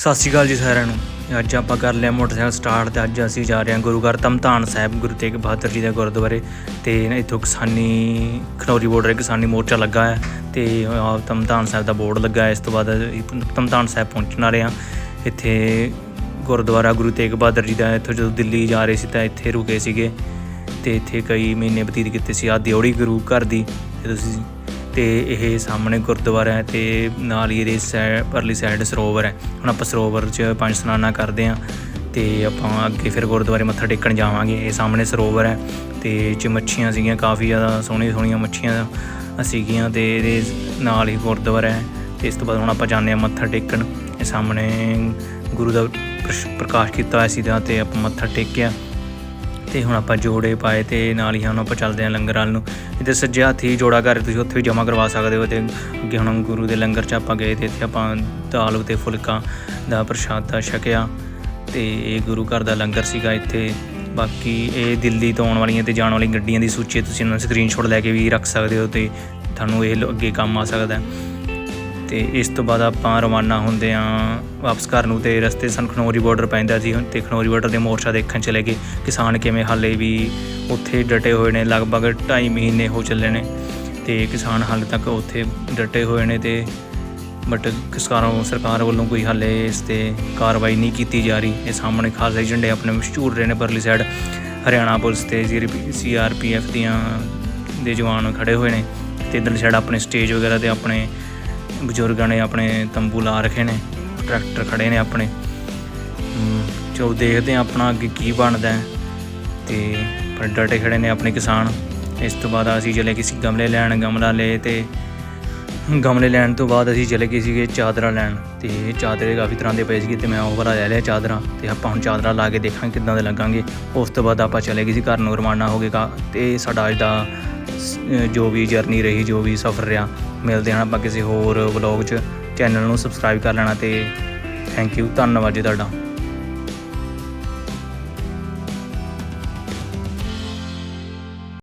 ਸਤਿ ਸ਼੍ਰੀ ਅਕਾਲ ਜੀ ਸਾਰਿਆਂ ਨੂੰ। ਅੱਜ ਆਪਾਂ ਕਰ ਲਿਆ ਮੋਟਰਸਾਈਕਲ ਸਟਾਰਟ ਤੇ ਅੱਜ ਅਸੀਂ ਜਾ ਰਹੇ ਹਾਂ ਗੁਰੂ ਘਰ ਧਮਧਾਨ ਸਾਹਿਬ, ਗੁਰੂ ਤੇਗ ਬਹਾਦਰ ਜੀ ਦੇ ਗੁਰਦੁਆਰੇ। ਤੇ ਇੱਥੋਂ ਕਿਸਾਨੀ, ਖਨੌਰੀ ਬਾਰਡਰ ਕਿਸਾਨੀ ਮੋਰਚਾ ਲੱਗਾ ਹੈ ਤੇ ਆਹ ਸਾਹਿਬ ਦਾ ਬੋਰਡ ਲੱਗਾ ਹੈ। ਇਸ ਤੋਂ ਬਾਅਦ ਅਸੀਂ ਸਾਹਿਬ ਪਹੁੰਚਣ ਵਾਲੇ ਹਾਂ। ਇੱਥੇ ਗੁਰਦੁਆਰਾ ਗੁਰੂ ਤੇਗ ਬਹਾਦਰ ਜੀ ਦਾ ਇੱਥੋਂ ਜਦੋਂ ਦਿੱਲੀ ਜਾ ਰਹੇ ਸੀ ਤਾਂ ਇੱਥੇ ਰੁਕੇ ਸੀਗੇ। ਤੇ ਇੱਥੇ ਕਈ ਮਹੀਨੇ ਬਤੀਤ ਕੀਤੇ ਸੀ ਆ ਦਿਉੜੀ ਗੁਰੂ ਘਰ ਦੀ। ਤੇ ਤੁਸੀਂ ਤੇ ਇਹ ਸਾਹਮਣੇ ਗੁਰਦੁਆਰਾ ਹੈ ਤੇ ਨਾਲ ਹੀ ਇਹਦੇ ਸੈ, ਪਰਲੀ ਸਾਈਡ ਸਰੋਵਰ ਹੈ। ਹੁਣ ਆਪਾਂ ਸਰੋਵਰ 'ਚ ਪੰਜ ਸਨਾਨਾ ਕਰਦੇ ਹਾਂ ਤੇ ਆਪਾਂ ਅੱਗੇ ਫਿਰ ਗੁਰਦੁਆਰੇ ਮੱਥਾ ਟੇਕਣ ਜਾਵਾਂਗੇ। ਇਹ ਸਾਹਮਣੇ ਸਰੋਵਰ ਹੈ ਤੇ ਇਹ 'ਚ ਮੱਛੀਆਂ ਸੀਗੀਆਂ, ਕਾਫੀ ਜ਼ਿਆਦਾ ਸੋਹਣੀਆਂ ਸੋਹਣੀਆਂ ਮੱਛੀਆਂ ਸੀਗੀਆਂ ਤੇ ਇਹਦੇ ਨਾਲ ਹੀ ਗੁਰਦੁਆਰਾ ਹੈ। ਤੇ ਇਸ ਤੋਂ ਬਾਅਦ ਹੁਣ ਆਪਾਂ ਜਾਂਦੇ ਹਾਂ ਮੱਥਾ ਟੇਕਣ। ਇਹ ਸਾਹਮਣੇ ਗੁਰੂ ਦਾ ਪ੍ਰਸ਼- ਪ੍ਰਕਾਸ਼ ਕੀਤਾ ਹੋਇਆ ਸੀ ਤੇ ਆਪਾਂ ਮੱਥਾ ਟੇਕਿਆ। ਤੇ ਹੁਣ ਆਪਾਂ ਜੋੜੇ ਪਾਏ ਤੇ ਨਾਲ ਹੀ ਹੁਣ ਆਪਾਂ ਚੱਲਦੇ ਹਾਂ ਲੰਗਰ ਵੱਲ ਨੂੰ ਇਹਦੇ ਸੱਜੇ ਹੱਥ ਹੀ ਜੋੜਾ ਘਰ ਤੁਸੀਂ ਉੱਥੇ ਵੀ ਜਮ੍ਹਾਂ ਕਰਵਾ ਸਕਦੇ ਹੋ ਤੇ ਅੱਗੇ ਹੁਣ ਗੁਰੂ ਦੇ ਲੰਗਰ 'ਚ ਆਪਾਂ ਗਏ ਤੇ ਇੱਥੇ ਆਪਾਂ ਦਾਲ ਤੇ ਫੁਲਕਾ ਦਾ ਪ੍ਰਸ਼ਾਦ ਪ੍ਰਸ਼ਾਦਾ ਛਕਿਆ ਤੇ ਇਹ ਗੁਰੂ ਘਰ ਦਾ ਲੰਗਰ ਸੀਗਾ ਇੱਥੇ ਬਾਕੀ ਇਹ ਦਿੱਲੀ ਤੋਂ ਆਉਣ ਵਾਲੀਆਂ ਤੇ ਜਾਣ ਵਾਲੀਆਂ ਗੱਡੀਆਂ ਦੀ ਸੂਚੀ ਤੁਸੀਂ ਇਹਨਾਂ ਸਕਰੀਨਸ਼ਾਟ ਲੈ ਕੇ ਵੀ ਰੱਖ ਸਕਦੇ ਹੋ ਤੇ ਤੁਹਾਨੂੰ ਇਹ ਲ- ਅੱਗੇ ਕੰਮ ਆ ਸਕਦਾ ਹੈ। ਤੇ ਇਸ ਤੋਂ ਬਾਅਦ ਆਪਾਂ ਰਵਾਨਾ ਹੁੰਦੇ ਆਂ ਵਾਪਸ ਘਰ ਨੂੰ ਤੇ ਰਸਤੇ ਸਾਨੂੰ ਖਨੌਰੀ ਬਾਰਡਰ ਪੈਂਦਾ ਸੀ ਹੁਣ ਤੇ ਖਨੌਰੀ ਬਾਰਡਰ ਦੇ ਮੋਰਚਾ ਦੇਖਣ ਚਲੇ ਗਏ, ਕਿਸਾਨ ਕਿਵੇਂ ਹਾਲੇ ਵੀ ਉੱਥੇ ਡਟੇ ਹੋਏ ਨੇ, ਲਗਭਗ 2.5 ਮਹੀਨੇ ਹੋ ਚੱਲੇ ਨੇ ਤੇ ਕਿਸਾਨ ਹਾਲੇ ਤੱਕ ਉੱਥੇ ਡਟੇ ਹੋਏ ਨੇ ਤੇ ਬਟ ਕਿਸਾਨਾਂ ਸਰਕਾਰ ਵੱਲੋਂ ਕੋਈ ਹਾਲੇ ਇਸ ਤੇ ਕਾਰਵਾਈ ਨਹੀਂ ਕੀਤੀ ਜਾ ਰਹੀ। ਇਹ ਸਾਹਮਣੇ ਖਾਲਸਾ ਝੰਡੇ ਆਪਣੇ ਮਸ਼ਹੂਰ ਰਹੇ ਨੇ ਪਰਲੀ ਸਾਈਡ ਹਰਿਆਣਾ ਪੁਲਿਸ ਤੇ ਸੀਆਰਪੀਐਫ ਦੀਆਂ ਦੇ ਜਵਾਨ ਖੜੇ ਹੋਏ ਨੇ ਤੇ ਇੱਧਰਲੀ ਸਾਈਡ ਆਪਣੇ ਸਟੇਜ ਵਗੈਰਾ ਤੇ ਆਪਣੇ ਬਜ਼ੁਰਗਾਂ ਨੇ ਆਪਣੇ ਤੰਬੂ ਲਾ ਰੱਖੇ ਨੇ, ਟਰੈਕਟਰ ਖੜੇ ਨੇ ਆਪਣੇ। ਚਲੋ ਦੇਖਦੇ ਹਾਂ ਆਪਣਾ ਅੱਗੇ ਕੀ ਬਣਦਾ ਹੈ। ਤੇ ਪਰ ਡਟੇ ਖੜੇ ਨੇ ਆਪਣੇ ਕਿਸਾਨ। ਇਸ ਤੋਂ ਬਾਅਦ ਅਸੀਂ ਚਲੇ ਗਏ ਸੀ ਗਮਲੇ ਲੈਣ। ਗਮਲਾ ਲਏ ਤੇ ਗਮਲੇ ਲੈਣ ਤੋਂ ਬਾਅਦ ਅਸੀਂ ਚਲੇ ਗਏ ਸੀਗੇ ਚਾਦਰਾਂ ਲੈਣ। ਤੇ ਚਾਦਰੇ ਕਾਫੀ ਤਰ੍ਹਾਂ ਦੇ ਪਏ ਸੀਗੇ ਤੇ ਮੈਂ ਉਹ ਵਾਲਾ ਲੈ ਲਿਆ ਚਾਦਰਾਂ। ਤੇ ਆਪਾਂ ਹੁਣ ਚਾਦਰਾਂ ਲਾ ਕੇ ਦੇਖਾਂਗੇ ਕਿੱਦਾਂ ਦੇ ਲੱਗਾਂਗੇ। ਉਸ ਤੋਂ ਬਾਅਦ ਆਪਾਂ ਚਲੇ ਗਏ ਸੀ ਘਰ ਨੂੰ ਰਵਾਨਾ ਹੋ ਗਏ ਕਾ- ਤੇ ਸਾਡਾ ਅੱਜ ਦਾ ਜੋ ਵੀ ਜਰਨੀ ਰਹੀ, ਜੋ ਵੀ ਸਫ਼ਰ ਰਿਹਾ ਮਿਲਦੇ ਹਾਂ ਆਪਾਂ ਕਿਸੇ ਹੋਰ ਵਲੌਗ 'ਚ ਚੈਨਲ ਨੂੰ ਸਬਸਕ੍ਰਾਈਬ ਕਰ ਲੈਣਾ ਤੇ ਥੈਂਕ ਯੂ ਧੰਨਵਾਦ ਜੀ ਤੁਹਾਡਾ।